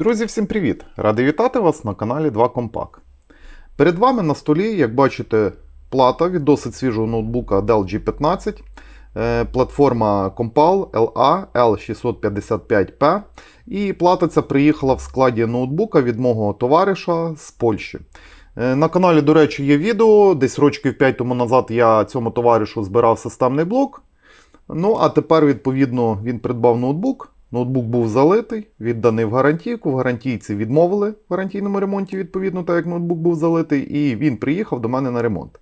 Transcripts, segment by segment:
Друзі, всім привіт! Радий вітати вас на каналі 2 Compact. Перед вами на столі, як бачите, плата від досить свіжого ноутбука Dell G15, е, платформа Compal LA L655P. І плата ця приїхала в складі ноутбука від мого товариша з Польщі. Е, На каналі, до речі, є відео. Десь років 5 тому назад я цьому товаришу збирав системний блок. Ну, а тепер, відповідно, він придбав ноутбук. Ноутбук був залитий, відданий в гарантійку. В гарантійці відмовили в гарантійному ремонті, відповідно, так як ноутбук був залитий, і він приїхав до мене на ремонт.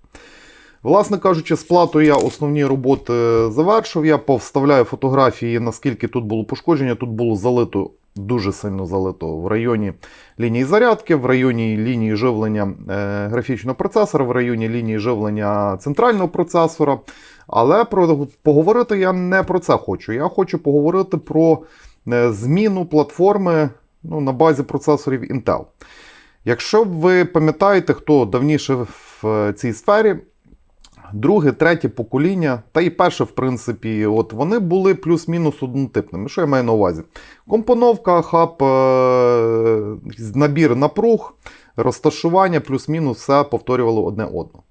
Власне кажучи, з платою я основні роботи завершив. Я повставляю фотографії, наскільки тут було пошкодження. Тут було залито, дуже сильно залито в районі лінії зарядки, в районі лінії живлення е, графічного процесора, в районі лінії живлення центрального процесора. Але про, поговорити я не про це хочу. Я хочу поговорити про е, зміну платформи ну, на базі процесорів Intel. Якщо ви пам'ятаєте, хто давніше в цій сфері, друге, третє покоління, та і перше, в принципі, от вони були плюс-мінус однотипними. Що я маю на увазі? Компоновка, хаб, е, набір напруг, розташування, плюс-мінус все повторювало одне одного.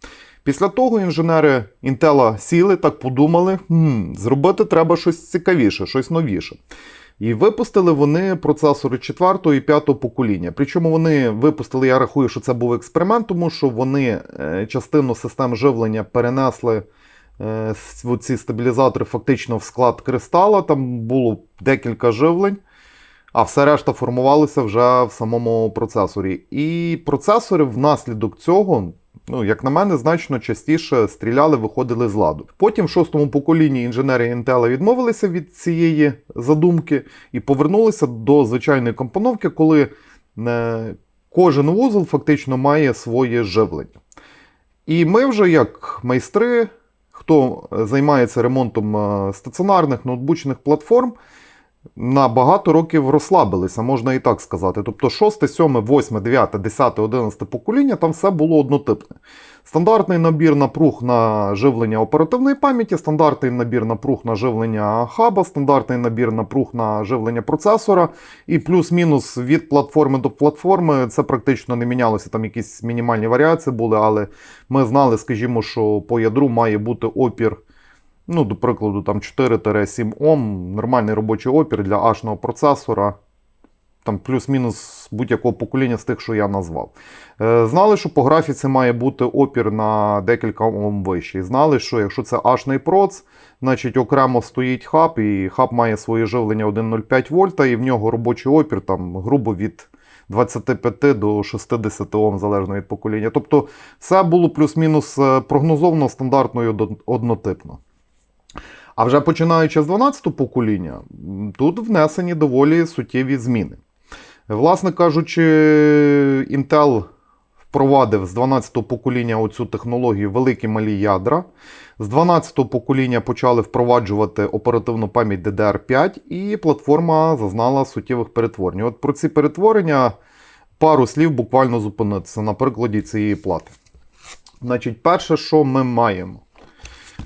Після того інженери Intel сіли, так подумали, хм, зробити треба щось цікавіше, щось новіше. І випустили вони процесори 4 і 5 покоління. Причому вони випустили, я рахую, що це був експеримент, тому що вони е, частину систем живлення перенесли е, ці стабілізатори фактично в склад кристала. Там було декілька живлень, а все решта формувалося вже в самому процесорі. І процесори внаслідок цього ну, як на мене, значно частіше стріляли, виходили з ладу. Потім в шостому поколінні інженери Intel відмовилися від цієї задумки і повернулися до звичайної компоновки, коли е, кожен вузол фактично має своє живлення. І ми вже, як майстри, хто займається ремонтом е, стаціонарних ноутбучних платформ, на багато років розслабилися, можна і так сказати. Тобто 6, 7, 8, 9, 10, 11 покоління там все було однотипне. Стандартний набір напруг на живлення оперативної пам'яті, стандартний набір напруг на живлення хаба, стандартний набір напруг на живлення процесора, і плюс-мінус від платформи до платформи це практично не мінялося. Там якісь мінімальні варіації були, але ми знали, скажімо, що по ядру має бути опір. Ну, до прикладу, там 4-7 Ом, нормальний робочий опір для ашного процесора. Там плюс-мінус будь-якого покоління з тих, що я назвав. Е, знали, що по графіці має бути опір на декілька Ом вищий. Знали, що якщо це ашний проц, значить окремо стоїть хаб, і хаб має своє живлення 1,05 вольта, і в нього робочий опір там грубо від 25 до 60 Ом, залежно від покоління. Тобто все було плюс-мінус е, прогнозовано, стандартно і однотипно. А вже починаючи з 12 покоління, тут внесені доволі суттєві зміни. Власне кажучи, Intel впровадив з 12 покоління оцю технологію великі малі ядра. З 12 покоління почали впроваджувати оперативну пам'ять DDR5, і платформа зазнала суттєвих перетворень. От про ці перетворення пару слів буквально зупинитися на прикладі цієї плати. Значить, перше, що ми маємо.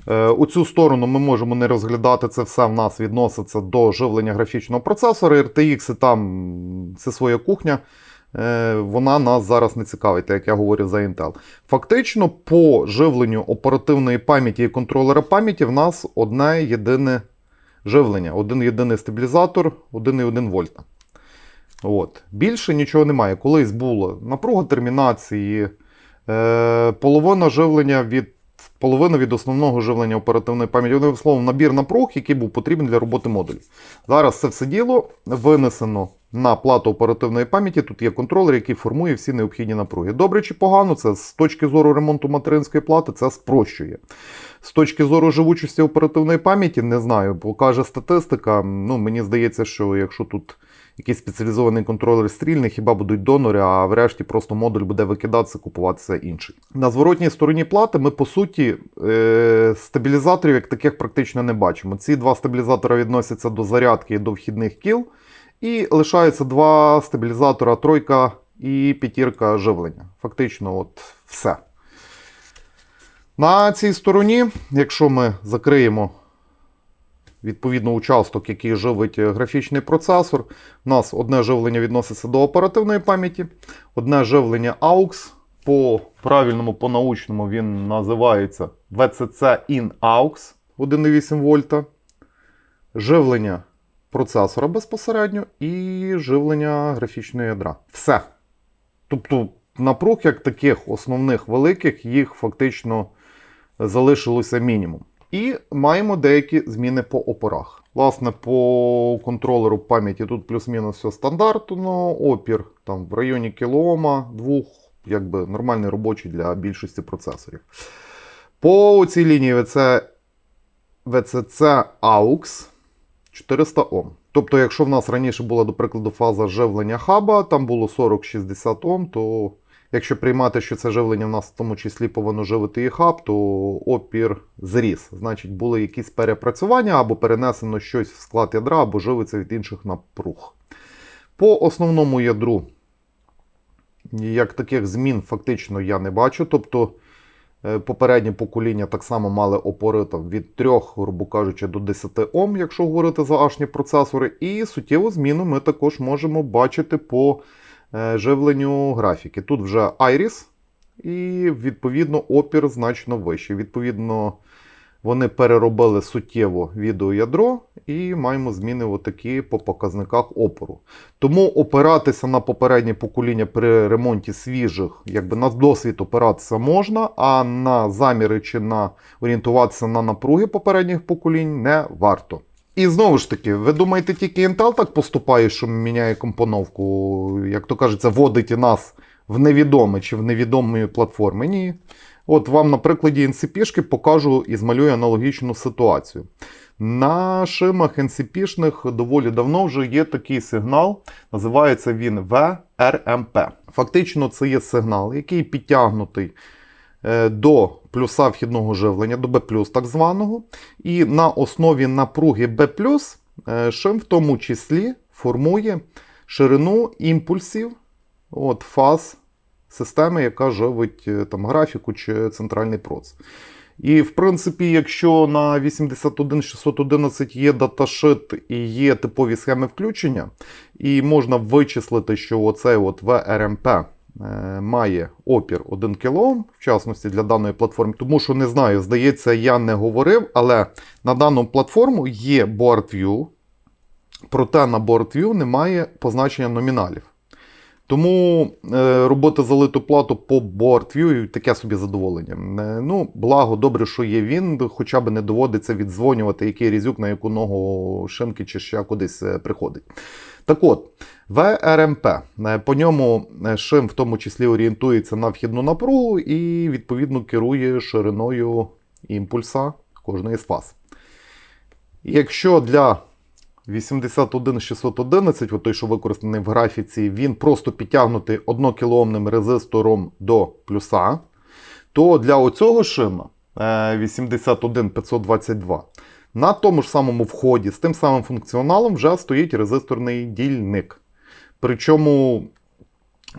Е, У цю сторону ми можемо не розглядати це все в нас відноситься до живлення графічного процесора. RTX там це своя кухня. Е, Вона нас зараз не цікавить, як я говорю за Intel. Фактично, по живленню оперативної пам'яті і контролера пам'яті в нас одне єдине живлення, один єдиний стабілізатор, 1,1 вольта. От. Більше нічого немає. Колись була напруга термінації, е, половина живлення від половину від основного живлення оперативної пам'яті. Одним словом, набір напруг, який був потрібен для роботи модулів. Зараз це все діло винесено на плату оперативної пам'яті. Тут є контролер, який формує всі необхідні напруги. Добре чи погано, це з точки зору ремонту материнської плати це спрощує. З точки зору живучості оперативної пам'яті, не знаю, покаже статистика. Ну, мені здається, що якщо тут якийсь спеціалізований контролер стрільний, хіба будуть донори, а врешті просто модуль буде викидатися, купуватися інший. На зворотній стороні плати ми, по суті, е- стабілізаторів як таких практично не бачимо. Ці два стабілізатори відносяться до зарядки і до вхідних кіл. І лишається два стабілізатора тройка і п'ятірка живлення. Фактично, от все. На цій стороні, якщо ми закриємо відповідно участок, який живить графічний процесор. У нас одне живлення відноситься до оперативної пам'яті, одне живлення AUX. По правильному, по научному він називається VCC in AUX 1,8 вольта. Живлення процесора безпосередньо і живлення графічного ядра. Все. Тобто, напруг, як таких основних великих, їх фактично залишилося мінімум. І маємо деякі зміни по опорах. Власне, по контролеру пам'яті тут плюс-мінус все стандартно. Опір там в районі кілоома, двох, якби нормальний робочий для більшості процесорів. По цій лінії VC, VCC AUX 400 Ом. Тобто, якщо в нас раніше була, до прикладу, фаза живлення хаба, там було 40-60 Ом, то якщо приймати, що це живлення в нас в тому числі повинно живити і хаб, то опір зріс. Значить, були якісь перепрацювання або перенесено щось в склад ядра, або живиться від інших напруг. По основному ядру, як таких змін фактично я не бачу. Тобто е, попереднє покоління так само мали опори там, від 3, грубо кажучи, до 10 Ом, якщо говорити за ашні процесори. І суттєву зміну ми також можемо бачити по е, живленню графіки. Тут вже Iris, і відповідно опір значно вищий. Відповідно, вони переробили суттєво відеоядро і маємо зміни отакі по показниках опору. Тому опиратися на попереднє покоління при ремонті свіжих, якби на досвід опиратися можна, а на заміри чи на орієнтуватися на напруги попередніх поколінь не варто. І знову ж таки, ви думаєте, тільки Intel так поступає, що міняє компоновку, як то кажеться, вводить нас в невідоме чи в невідомі платформи? Ні. От вам на прикладі NCP покажу і змалюю аналогічну ситуацію. На шимах NCP-шних доволі давно вже є такий сигнал, називається він VRMP. Фактично, це є сигнал, який підтягнутий е, до плюса вхідного живлення, до B+, так званого. І на основі напруги B+, е, шим в тому числі формує ширину імпульсів от, фаз системи, яка живить е, там, графіку чи центральний проц. І, в принципі, якщо на 81611 є даташит і є типові схеми включення, і можна вичислити, що оцей от VRMP е, має опір 1 кОм, в частності для даної платформи, тому що не знаю, здається, я не говорив, але на дану платформу є BoardView, проте на BoardView немає позначення номіналів. Тому е, робити залиту плату по BoardView таке собі задоволення. Е, ну, благо, добре, що є він, хоча б не доводиться віддзвонювати, який різюк на яку ногу шинки чи ще кудись е, приходить. Так от. Е, По ньому шим в тому числі орієнтується на вхідну напругу і відповідно керує шириною імпульса кожної з фаз. Якщо для 81611, от той, що використаний в графіці, він просто підтягнутий 1 кіломним резистором до плюса, то для оцього шима е, 81522 на тому ж самому вході з тим самим функціоналом вже стоїть резисторний дільник. Причому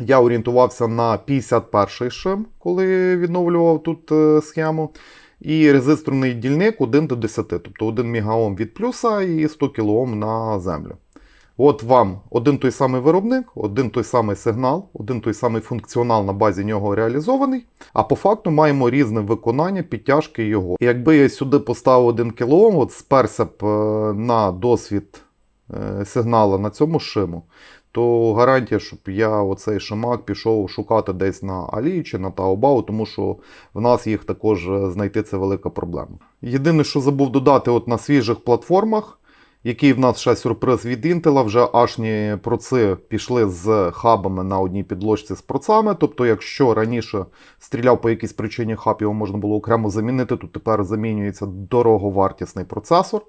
я орієнтувався на 51 шим, коли відновлював тут е, схему. І резисторний дільник 1 до 10, тобто 1 мегаом від плюса і 100 кОм на землю. От вам один той самий виробник, один той самий сигнал, один той самий функціонал на базі нього реалізований. А по факту маємо різне виконання підтяжки його. І якби я сюди поставив 1 кОм, от сперся б е, на досвід е, сигнала на цьому шиму, то гарантія, щоб я оцей шимак пішов шукати десь на Алі чи на Taobao, тому що в нас їх також е, знайти це велика проблема. Єдине, що забув додати, от на свіжих платформах, який в нас ще сюрприз від Intel, вже ашні проци пішли з хабами на одній підложці з процами. Тобто, якщо раніше стріляв по якійсь причині хаб, його можна було окремо замінити, то тепер замінюється дороговартісний процесор.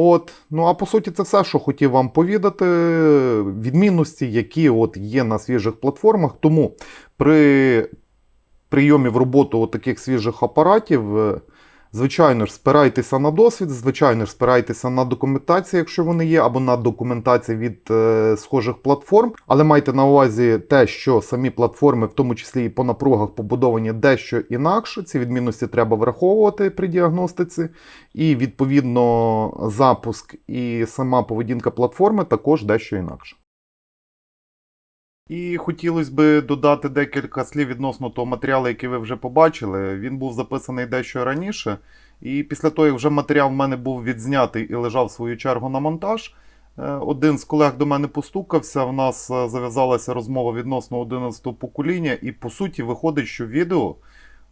От, ну а по суті, це все, що хотів вам повідати. Відмінності, які от є на свіжих платформах. Тому при прийомі в роботу от таких свіжих апаратів е, Звичайно ж, спирайтеся на досвід, звичайно ж, спирайтеся на документацію, якщо вони є, або на документацію від е, схожих платформ. Але майте на увазі те, що самі платформи, в тому числі і по напругах, побудовані дещо інакше. Ці відмінності треба враховувати при діагностиці. І відповідно запуск і сама поведінка платформи також дещо інакше. І хотілося би додати декілька слів відносно того матеріалу, який ви вже побачили. Він був записаний дещо раніше. І після того, як вже матеріал в мене був відзнятий і лежав в свою чергу на монтаж, е, один з колег до мене постукався. В нас е, зав'язалася розмова відносно 11-го покоління, і по суті виходить, що відео,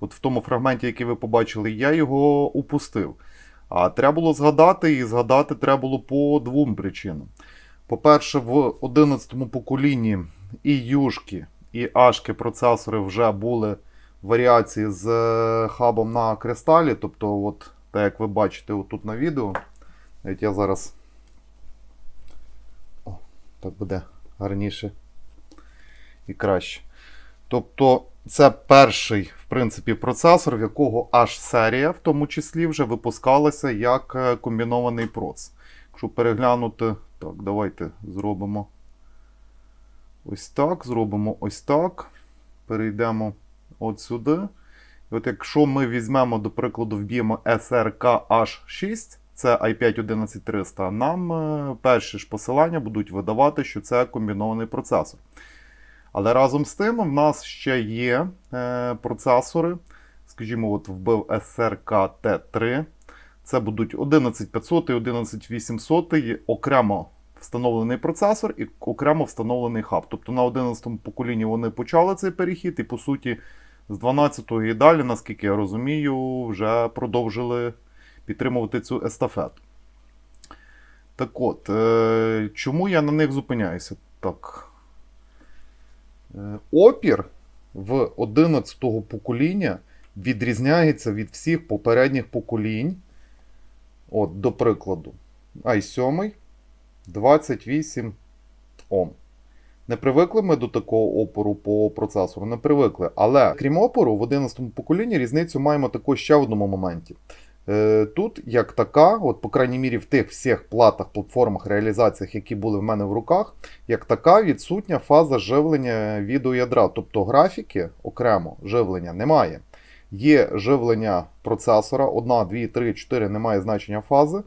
от в тому фрагменті, який ви побачили, я його упустив. А треба було згадати, і згадати треба було по двом причинам. По-перше, в 11-му поколінні і юшки, і ашки процесори вже були варіації з е, хабом на кристалі. Тобто, от, так як ви бачите отут на відео, навіть я зараз. О, так буде гарніше і краще. Тобто, це перший, в принципі, процесор, в якого аж серія, в тому числі, вже випускалася як е, комбінований проц. Якщо переглянути, так, давайте зробимо ось так, зробимо ось так. Перейдемо от сюди. І от якщо ми візьмемо, до прикладу, вб'ємо SRK H6, це i5 11300, нам е, перші ж посилання будуть видавати, що це комбінований процесор. Але разом з тим, в нас ще є е, процесори. Скажімо, от вбив SRK T3. Це будуть 11500 і 11800 окремо встановлений процесор і окремо встановлений хаб. Тобто на 11-му поколінні вони почали цей перехід, і по суті, з 12-го і далі, наскільки я розумію, вже продовжили підтримувати цю естафету. Так от, е, чому я на них зупиняюся? Так. Е, опір в 11-го покоління відрізняється від всіх попередніх поколінь. От, до прикладу, i7 28 Ом. Не привикли ми до такого опору по процесору, не привикли. Але крім опору, в 11-му поколінні різницю маємо також ще в одному моменті. Е, Тут, як така, от, по крайній мірі, в тих всіх платах, платформах, реалізаціях, які були в мене в руках, як така відсутня фаза живлення відеоядра. Тобто графіки окремо живлення немає. Є живлення процесора, 1, 2, 3, 4 немає значення фази.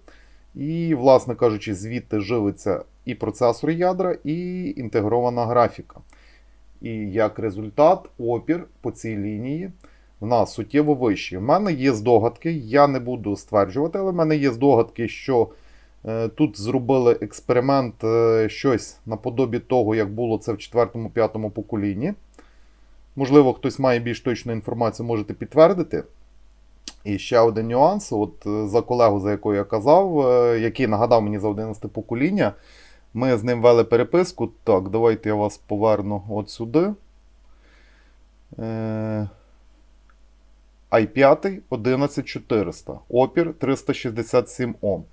І, власне кажучи, звідти живиться і процесор ядра, і інтегрована графіка. І як результат, опір по цій лінії в нас суттєво вищий. У мене є здогадки, я не буду стверджувати, але в мене є здогадки, що е, тут зробили експеримент е, щось наподобі того, як було це в 4-5 поколінні. Можливо, хтось має більш точну інформацію, можете підтвердити. І ще один нюанс: от е, за колегу, за якою я казав, е, який нагадав мені за 11 покоління, ми з ним вели переписку. Так, давайте я вас поверну от сюди. Е, i5 11400, опір 367 Ом.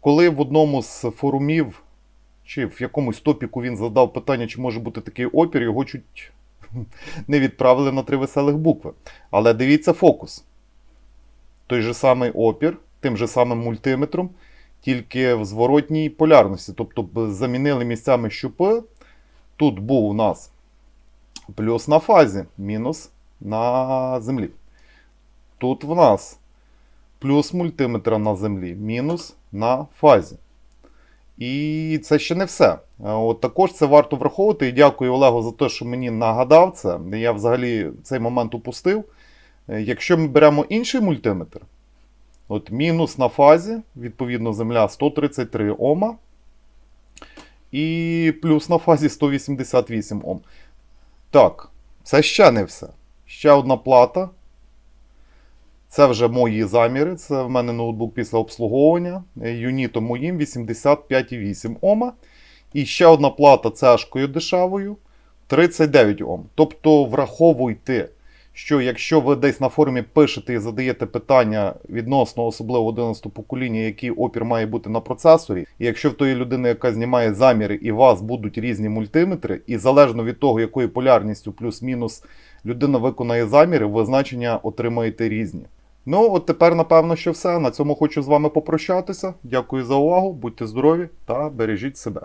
Коли в одному з форумів, чи в якомусь топіку він задав питання, чи може бути такий опір, його чуть не відправили на три веселих букви. Але дивіться фокус той же самий опір, тим же самим мультиметром, тільки в зворотній полярності. Тобто замінили місцями щупи. Тут був у нас плюс на фазі, мінус на землі. Тут в нас плюс мультиметра на землі, мінус на фазі. І це ще не все. От Також це варто враховувати. І дякую Олегу за те, що мені нагадав це. Я взагалі цей момент упустив. Е, якщо ми беремо інший мультиметр, от мінус на фазі, відповідно, земля 133 Ома. І плюс на фазі 188 Ом. Так, це ще не все. Ще одна плата. Це вже мої заміри. Це в мене ноутбук після обслуговування. Е, юнітом моїм 85,8 Ома. І ще одна плата цешкою дешевою 39 Ом. Тобто враховуйте що якщо ви десь на форумі пишете і задаєте питання відносно особливо 11 покоління, який опір має бути на процесорі, і якщо в тої людини, яка знімає заміри, і вас будуть різні мультиметри, і залежно від того, якою полярністю плюс-мінус людина виконає заміри, ви значення отримаєте різні. Ну, от тепер, напевно, що все. На цьому хочу з вами попрощатися. Дякую за увагу, будьте здорові та бережіть себе.